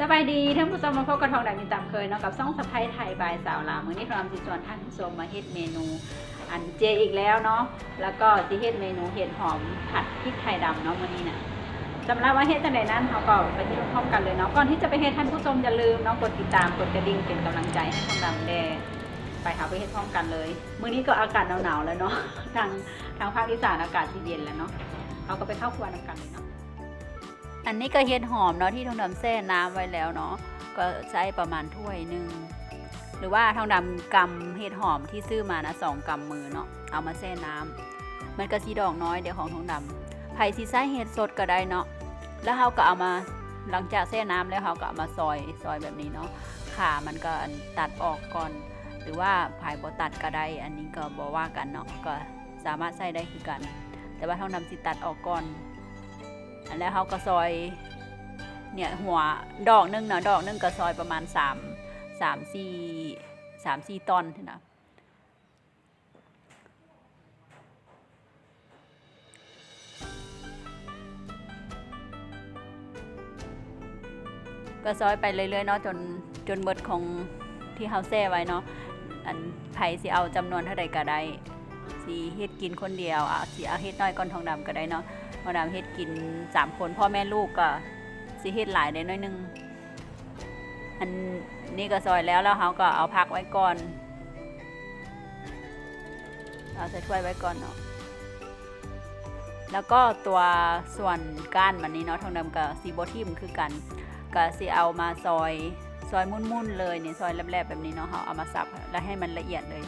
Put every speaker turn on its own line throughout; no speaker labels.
สบายดีท่านผู้ชมมาพบกับทองแดงมีตามเคยเนาะกับซ่องสะพ้ายไทยบายสาวลาวมื้อนี้ทองสิชวนท่านผู้ชมมาเฮ็ดเมนูอันเจอีกแล้วเนาะแล้วก็สิเฮ็ดเมนูเห็ดหอมผัดพริกไทยดำเนาะมื้อนี้น่ะสำหรับว่าเฮ็ดจังไดนั้นเราก็ไปที่พร้อมกันเลยเนาะก่อนที่จะไปเฮ็ดท่านผู้ชมอย่าลืมเนาะกดติดตามกดกระดิ่งเป็นกำลังใจให้ทองดำแดไปหาไปเฮ็ดพร้อมกันเลยมื้อนี้ก็อากาศหนาวๆแล้วเนาะทางทางภาคอีสานอากาศที่เย็นแล้วเนาะเราก็ไปเข้าครัวนำกันเลยเนาะ อันนี้ก็เห็ดหอมเนาะที่ทองดำแช่น้ำไว้แล้วเนาะก็ใช้ประมาณถ้วยหนึ่งหรือว่าทองดำกำเห็ดหอมที่ซื้อมานะสองกำมือเนาะเอามาแช่น้ำมันก็สีดอกน้อยเดี๋ยวของทองดำไผ่สีใส่เห็ดสดก็ได้เนาะแล้วเขาก็เอามาหลังจากแช่น้ำแล้วเขาก็เอามาซอยซอยแบบนี้เนาะขามันก็ตัดออกก่อน หรือว่าไผ่บ่ตัดก็ได้ อันนี้ก็บ่ว่ากันเนาะก็สามารถใส่ได้คือกัน แต่ว่าทองดำสิตัดออกก่อน อันแล้วเขาก็ซอยเนี่ยหัวดอกหนึงเนาะดอกหนึงก็ซอยประมาณ3 3 4 3 4ตอนนะก็ซอยไปเรื่อยๆเนาะจนจนเบิดของที่เฮาแซ่ไว้เนาะอันไผสิเอาจำนวนเท่าใดก็ได้สิเฮ็ดกินคนเดียวอะสิเอาเฮ็ดน้อยก้อนทองดำก็ได้เนาะ มาดามเฮ็ดกินสามคนพ่อแม่ลูกก็สิเฮ็ดหลายได้น้อยหนึง อันนี้ก็ซอยแล้วแล้วเขาก็เอาพักไว้ก่อน เอาใส่ถ้วยไว้ก่อนเนาะ แล้วก็ตัวส่วนก้านมันนี้เนาะทองดำกับซีโบทิมคือกันก็สิเอามาซอยซอยมุ่นๆเลยเนี่ยซอยแลบๆแบบนี้เนาะเขาเอามาสับแล้วให้มันละเอียดเลย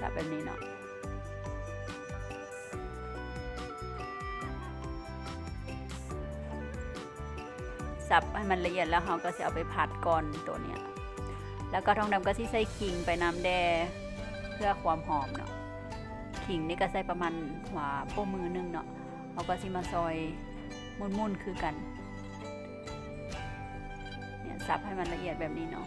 สับแบบนี้เนาะ สับให้มันละเอียดแล้วเราก็จะเอาไปผัดก่อนตัวเนี้ยแล้วก็ทองดำก็ที่ใส่ขิงไปน้ำแดงเพื่อความหอมเนาะขิงนี่ก็ใส่ประมาณหัวโป้มือหนึงเนาะเราก็สิมาซอยมุนๆคือกันเนี่ยสับให้มันละเอียดแบบนี้เนาะ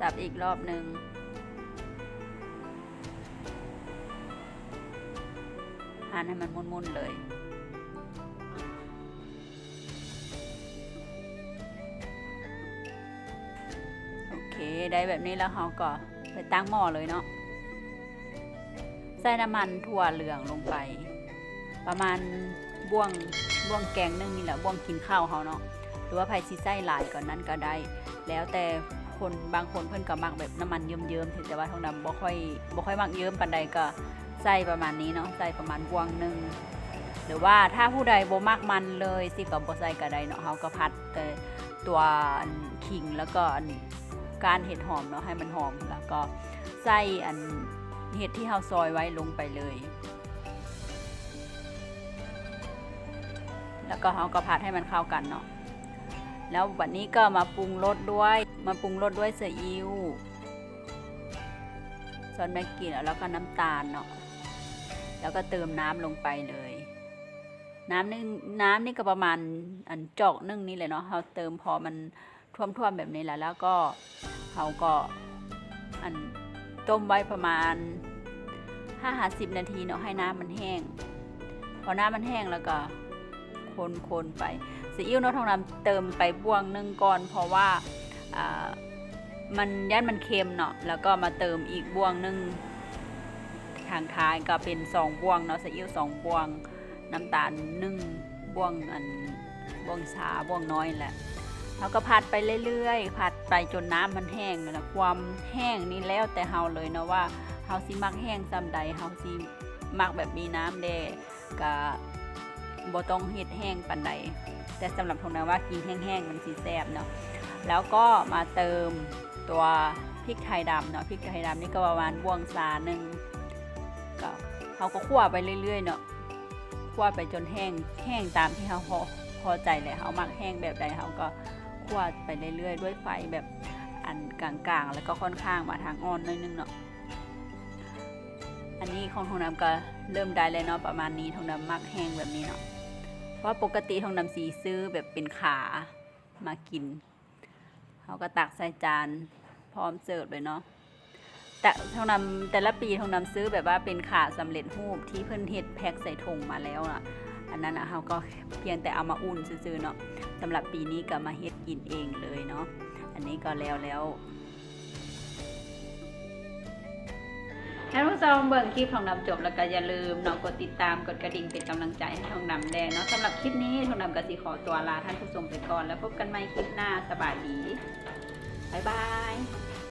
สับอีกรอบหนึ่งหั่นให้มันมุนๆเลยโอเคได้แบบนี้แล้วเราก็ไปตั้งหม้อเลยเนาะใส่น้ำมันถั่วเหลืองลงไป ประมาณบ่วงบ่วงแกงนึ่งนี่แหละบ่วงกินข้าวเขาเนาะหรือว่าไผ่ซีไส้หลายก่อนนั้นก็ได้ แล้วแต่ คนบางคนเพิ่นก็มักแบบน้ำมันเยิ้มๆแต่ว่าทองดำบ่ค่อยบ่ค่อยมักเยิ้มปานใดก็ใส่ประมาณนี้เนาะใส่ประมาณวงหนึ่งหรือว่าถ้าผู้ใดบ่มักมันเลยสิก็บ่ใส่ก็ได้เนาะเฮาก็ผัดแต่ตัวขิงแล้วก็อันการเห็ดหอมเนาะให้มันหอมแล้วก็ใส่อันเห็ดที่เฮาซอยไว้ลงไปเลย แล้วก็เฮาก็ผัดให้มันเข้ากันเนาะแล้ววันนี้ก็มาปรุงรสด้วย มาปรุงรสด้วยซีอิ๊วซอสแมกกี้แล้วก็น้ำตาลเนาะแล้วก็เติมน้ำลงไปเลย น้ำนี่น้ำนี่ก็ประมาณอันจอกนึ่งนี่เลยเนาะเราเติมพอมันท่วมๆแบบนี้แหละแล้วก็เขาก็อันต้มไว้ประมาณห้าหาสิบนาทีเนาะให้น้ำมันแห้ง พอน้ำมันแห้งแล้วก็คนๆไปซีอิ๊วเนาะทองดำเติมไปบวงหนึ่งก่อนเพราะว่า มันย่านมันเค็มเนาะแล้วก็มาเติมอีกบวงหนึ่งทางท้ายก็เป็นสองบวงเนาะซีอิ๊วสองบวง น้ำตาลหนึ่งบวงอันบวงสาบวงน้อยแหละเขาก็ผัดไปเรื่อยๆผัดไปจนน้ำมันแห้งนะความแห้งนี่แล้วแต่เฮาเลยเนาะว่าเฮาสิมักแห้งซ้ำใดเฮาสิมักแบบมีน้ำแดก็บ่ต้องเฮ็ดแห้งปานใดแต่สำหรับทงนะว่ากินแห้งๆมันสีแซ่บเนาะ แล้วก็มาเติมตัวพริกไทยดำเนาะพริกไทยดำนี่ก็ประมาณวงสาหนึ่งก็เขาก็คั่วไปเรื่อยๆเนาะคั่วไปจนแห้งแห้งตามที่เขาพอพอใจเลยเขามักแห้งแบบใดเขาก็คั่วไปเรื่อยๆ ด้วยไฟแบบอันกลางๆ แล้วก็ค่อนข้างมาทางอ่อนนิดนึงเนาะอันนี้ของทองน้ำก็เริ่มได้เลยเนาะประมาณนี้ทองน้ำมักแห้งแบบนี้เนาะเพราะปกติทองดำสีซื้อแบบเป็นขามากิน เขาก็ตักใส่จานพร้อมเสิร์ฟเลยเนาะแต่ทองนำแต่ละปีทองนำซื้อแบบว่าเป็นขาสำเร็จรูปที่เพิ่นเฮ็ดแพ็คใส่ถุงมาแล้วอะ อันนั้นนะเขาก็เพียงแต่เอามาอุ่นซื้อเนาะสำหรับปีนี้ก็มาเฮ็ดกินเองเลยเนาะอันนี้ก็แล้วแล้ว ท่านผู้ชมเบิ่งคลิปทองนำจบแล้วก็อย่าลืมเนาะกดติดตามกดกระดิ่งเป็นกำลังใจให้ทองนำแดงเนาะสำหรับคลิปนี้ทองนำก็สิขอตัวลาท่านผู้ชมไปก่อน แล้วพบกันใหม่คลิปหน้าสบายดีบ๊ายบาย